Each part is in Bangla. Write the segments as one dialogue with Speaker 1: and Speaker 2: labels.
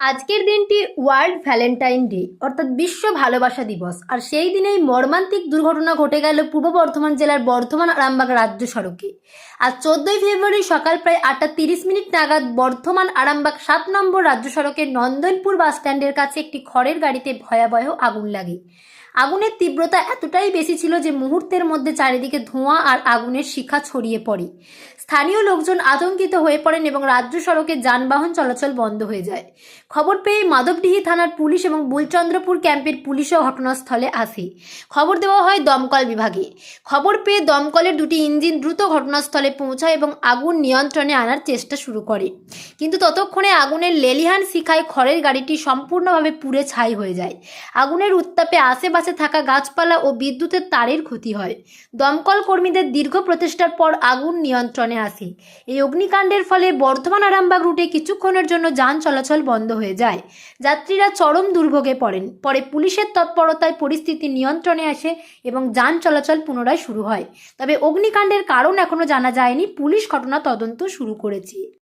Speaker 1: আজকের দিনটি ওয়ার্ল্ড ভ্যালেন্টাইন ডে, অর্থাৎ বিশ্ব ভালোবাসা দিবস। আর সেই দিনেই মর্মান্তিক দুর্ঘটনা ঘটে গেল পূর্ব বর্ধমান জেলার বর্ধমান আরামবাগ রাজ্য সড়কে। আজ চোদ্দই ফেব্রুয়ারি সকাল প্রায় আটটা তিরিশ মিনিট নাগাদ বর্ধমান আরামবাগ সাত নম্বর রাজ্য সড়কের নন্দনপুর বাস স্ট্যান্ডের কাছে একটি খড়ের গাড়িতে ভয়াবহ আগুন লাগে। আগুনের তীব্রতা এতটাই বেশি ছিল যে মুহূর্তের মধ্যে চারিদিকে ধোঁয়া আর আগুনের শিখা ছড়িয়ে পড়ে। স্থানীয় লোকজন আতঙ্কিত হয়ে পড়েন এবং রাজ্য সড়কে যানবাহন চলাচল বন্ধ হয়ে যায়। খবর পেয়ে মাধবডিহি থানার পুলিশ এবং বুলচন্দ্রপুর ক্যাম্পের পুলিশও ঘটনাস্থলে আসে। খবর দেওয়া হয় দমকল বিভাগে। খবর পেয়ে দমকলের দুটি ইঞ্জিন দ্রুত ঘটনাস্থলে পৌঁছায় এবং আগুন নিয়ন্ত্রণে আনার চেষ্টা শুরু করে। কিন্তু ততক্ষণে আগুনের লেলিহান শিখায় খড়ের গাড়িটি সম্পূর্ণভাবে পুড়ে ছাই হয়ে যায়। আগুনের উত্তাপে আশেপাশে থাকা গাছপালা ও বিদ্যুতের তারের ক্ষতি হয়। দমকল কর্মীদের দীর্ঘ প্রচেষ্টার পর আগুন নিয়ন্ত্রণে আসে। এই অগ্নিকাণ্ডের ফলে বর্ধমান আরামবাগ রুটে কিছুক্ষণের জন্য যান চলাচল বন্ধ হয়ে যায়। যাত্রীরা চরম দুর্ভোগে পড়েন। পরে পুলিশের তৎপরতায় পরিস্থিতি নিয়ন্ত্রণে আসে এবং যান চলাচল পুনরায় শুরু হয়। তবে অগ্নিকাণ্ডের কারণ এখনও জানা যায়নি। পুলিশ ঘটনা তদন্ত শুরু করেছে।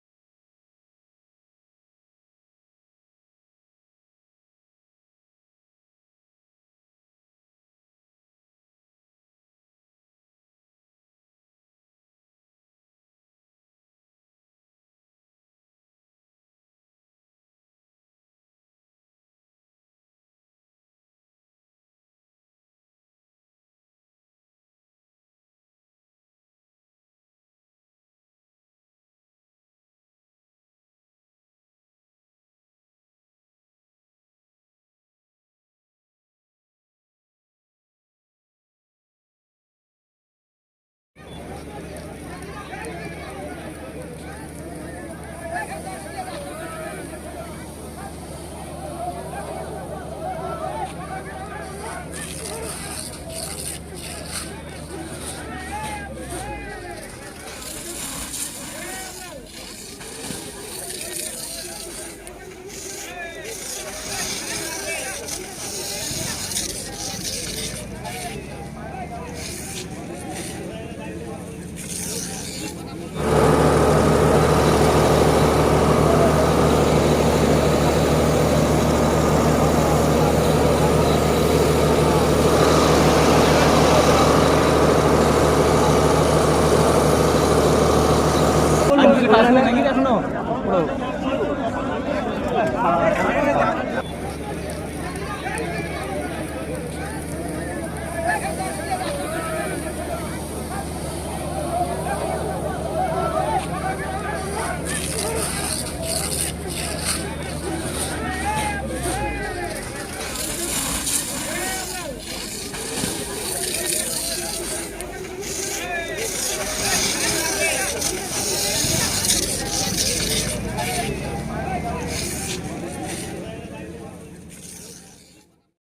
Speaker 1: এখনও?